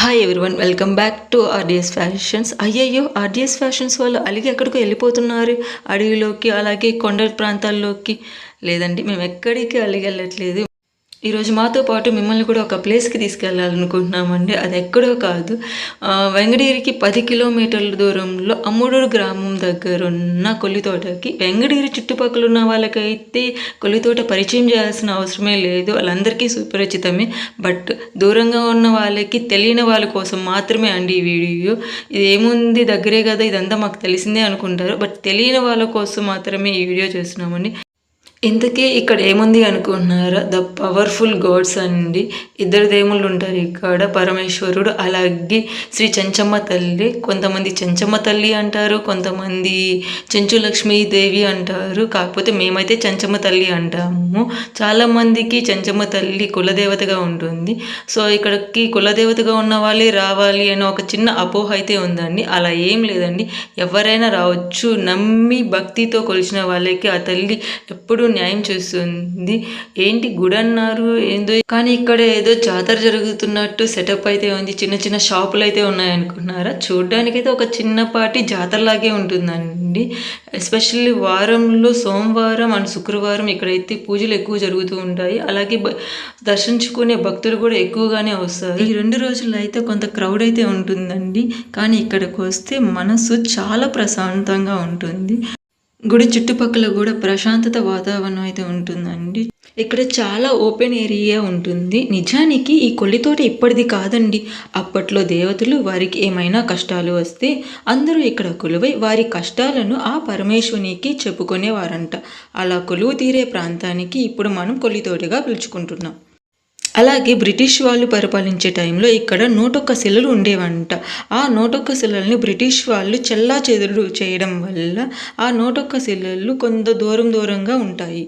Hi everyone welcome back to RDS fashions అయ్యయ్యో RDS fashions వాళ్ళు అలిగి ఎక్కడికో వెళ్ళిపోతున్నారు. అడవిలోకి అలాగే కొండ ప్రాంతాల్లోకి. లేదండి మేము ఎక్కడికి అలిగి వెళ్ళట్లేదు. ఈరోజు మాతో పాటు మిమ్మల్ని కూడా ఒక ప్లేస్కి తీసుకెళ్ళాలనుకుంటున్నామండి అది ఎక్కడో కాదు. వెంగడగిరికి పది కిలోమీటర్ల దూరంలో అమ్ముడూరు గ్రామం దగ్గర ఉన్న కొల్లితోటకి వెంగడగిరి చుట్టుపక్కల ఉన్న వాళ్ళకైతే కొల్లితోట పరిచయం చేయాల్సిన అవసరమే లేదు. వాళ్ళందరికీ సుపరిచితమే. బట్ దూరంగా ఉన్న వాళ్ళకి తెలియని వాళ్ళ కోసం మాత్రమే అండి ఈ వీడియో. ఇది ఏముంది? దగ్గరే కదా? ఇదంతా మాకు తెలిసిందే అనుకుంటారు. బట్ తెలియని వాళ్ళ కోసం మాత్రమే ఈ వీడియో చేస్తున్నామండి. ఇంతకీ ఇక్కడ ఏముంది అనుకుంటున్నారా? ద పవర్ఫుల్ గాడ్స్ అండి. ఇద్దరు దేవుళ్ళు ఉంటారు ఇక్కడ. పరమేశ్వరుడు అలాగే శ్రీ చెంచమ్మ తల్లి. కొంతమంది చెంచమ్మ తల్లి అంటారు కొంతమంది చెంచు లక్ష్మీదేవి అంటారు. కాకపోతే మేమైతే చెంచమ్మ తల్లి అంటాము. చాలా మందికి చెంచమ్మ తల్లి కులదేవతగా ఉంటుంది. సో ఇక్కడికి కులదేవతగా ఉన్న వాళ్ళే రావాలి అనే ఒక చిన్న అపోహ అయితే ఉందండి. అలా ఏం లేదండి. ఎవరైనా రావచ్చు. నమ్మి భక్తితో కొలిచిన వాళ్ళకి ఆ తల్లి ఎప్పుడు న్యాయం చేస్తుంది. ఏంటి గుడి అన్నారు? ఏందో కానీ ఇక్కడ ఏదో జాతర జరుగుతున్నట్టు సెటప్ అయితే ఉంది. చిన్న చిన్న షాపులు అయితే ఉన్నాయి చూడడానికి అయితే ఒక చిన్నపాటి జాతరలాగే ఉంటుందండి. ఎస్పెషల్లీ వారంలో సోమవారం అండ్ శుక్రవారం ఇక్కడైతే పూజలు ఎక్కువ జరుగుతూ ఉంటాయి. అలాగే దర్శించుకునే భక్తులు కూడా ఎక్కువగానే వస్తారు. ఈ రెండు రోజుల్లో అయితే కొంత క్రౌడ్ అయితే ఉంటుందండి. కానీ ఇక్కడికి వస్తే మనసు చాలా ప్రశాంతంగా ఉంటుంది. గుడి చుట్టుపక్కల కూడా ప్రశాంతత వాతావరణం అయితే ఉంటుందండి. ఇక్కడ చాలా ఓపెన్ ఏరియా ఉంటుంది. నిజానికి ఈ కొల్లితోట ఇప్పటిది కాదండి. అప్పట్లో దేవతలు వారికి ఏమైనా కష్టాలు వస్తే అందరూ ఇక్కడ కొలువై వారి కష్టాలను ఆ పరమేశ్వరునికి చెప్పుకునేవారంట. అలా కొలువు తీరే ప్రాంతానికి ఇప్పుడు మనం కొల్లితోటగా పిలుచుకుంటున్నాం. అలాగే బ్రిటిష్ వాళ్ళు పరిపాలించే టైంలో ఇక్కడ నూటొక్క శిలలు ఉండేవంట. ఆ నూటొక్క శిలల్ని బ్రిటిష్ వాళ్ళు చెల్లా చెదురు చేయడం వల్ల ఆ నూటొక్క శిలలు కొంత దూరం దూరంగా ఉంటాయి.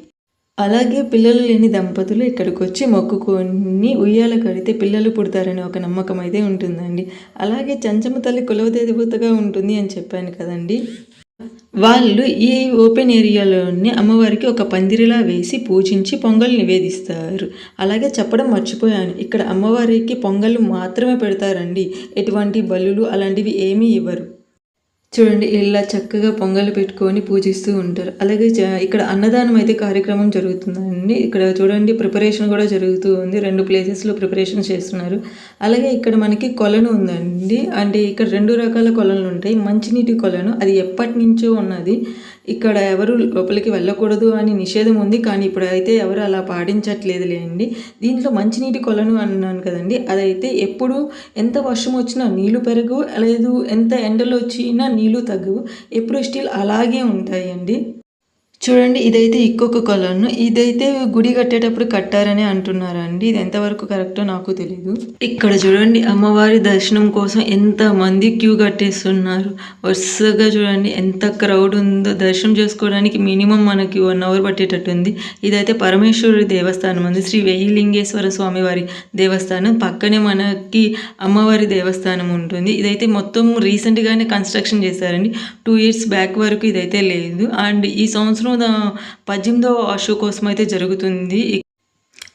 అలాగే పిల్లలు లేని దంపతులు ఇక్కడికి వచ్చి మొక్కుకొని ఉయ్యాల కడితే పిల్లలు పుడతారనే ఒక నమ్మకం అయితే ఉంటుందండి. అలాగే చంచమ తల్లి కులవదేవతగా ఉంటుంది అని చెప్పాను కదండి. వాళ్ళు ఈ ఓపెన్ ఏరియాలోని అమ్మవారికి ఒక పందిరిలా వేసి పూజించి పొంగల్ నివేదిస్తారు. అలాగే చెప్పడం మర్చిపోయాను. ఇక్కడ అమ్మవారికి పొంగల్ మాత్రమే పెడతారండి. ఎటువంటి బలులు అలాంటివి ఏమీ ఇవ్వరు. చూడండి ఇలా చక్కగా పొంగల్ పెట్టుకొని పూజిస్తూ ఉంటారు. అలాగే చ- ఇక్కడ అన్నదానం అయితే కార్యక్రమం జరుగుతుందండి. ఇక్కడ చూడండి ప్రిపరేషన్ కూడా జరుగుతూ ఉంది. రెండు ప్లేసెస్లో ప్రిపరేషన్ చేస్తున్నారు. అలాగే ఇక్కడ మనకి కొలను ఉందండి. అంటే ఇక్కడ రెండు రకాల కొలనులు ఉంటాయి. మంచినీటి కొలను అది ఎప్పటి నుంచో ఉన్నది. ఇక్కడ ఎవరు లోపలికి వెళ్ళకూడదు అని నిషేధం ఉంది. కానీ ఇప్పుడు అయితే ఎవరు అలా పాటించట్లేదులే అండి. దీంట్లో మంచినీటి కొలను అన్నాను కదండి. అదైతే ఎప్పుడు ఎంత వర్షం వచ్చినా నీళ్ళు పెరగవు. లేదు ఎంత ఎండలు వచ్చినా నీళ్ళు తగ్గవు. ఎప్పుడు స్టిల్ అలాగే ఉంటాయండి. చూడండి ఇదైతే ఇంకొక కొలను ఇదైతే గుడి కట్టేటప్పుడు కట్టారని అంటున్నారండి. ఇది ఎంతవరకు కరెక్టో నాకు తెలియదు ఇక్కడ చూడండి అమ్మవారి దర్శనం కోసం ఎంత మంది క్యూ కట్టేస్తున్నారు. వరుసగా చూడండి ఎంత క్రౌడ్ ఉందో. దర్శనం చేసుకోవడానికి మినిమం మనకి వన్ అవర్ పట్టేటట్టుంది. ఇదైతే పరమేశ్వరుడి దేవస్థానం ఉంది శ్రీ వెయ్యిలింగేశ్వర స్వామి వారి దేవస్థానం. పక్కనే మనకి అమ్మవారి దేవస్థానం ఉంటుంది. ఇదైతే మొత్తం రీసెంట్గానే కన్స్ట్రక్షన్ చేశారండి. టూ ఇయర్స్ బ్యాక్ వరకు ఇదైతే లేదు. అండ్ ఈ సంవత్సరం దా- పద్దెనిమిదో షో కోసం అయితే జరుగుతుంది.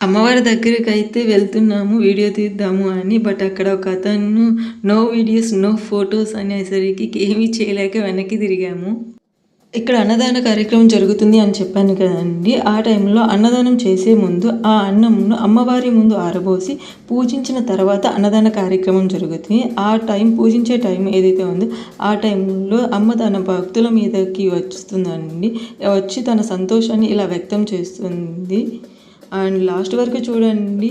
అమ్మవారి దగ్గరికి అయితే వెళ్తున్నాము వీడియో తీద్దాము అని బట్ అక్కడ ఒక అతను నో వీడియోస్ నో ఫొటోస్ అనేసరికి ఏమీ చేయలేక వెనక్కి తిరిగాము. ఇక్కడ అన్నదాన కార్యక్రమం జరుగుతుంది అని చెప్పాను కదండి. ఆ టైంలో అన్నదానం చేసే ముందు ఆ అన్నంను అమ్మవారి ముందు ఆరబోసి పూజించిన తర్వాత అన్నదాన కార్యక్రమం జరుగుతుంది. ఆ టైం పూజించే టైం ఏదైతే ఉందో ఆ టైంలో అమ్మ తన భక్తుల మీదకి వస్తుందండి. వచ్చి తన సంతోషాన్ని ఇలా వ్యక్తం చేస్తుంది. అండ్ లాస్ట్ వరకు చూడండి.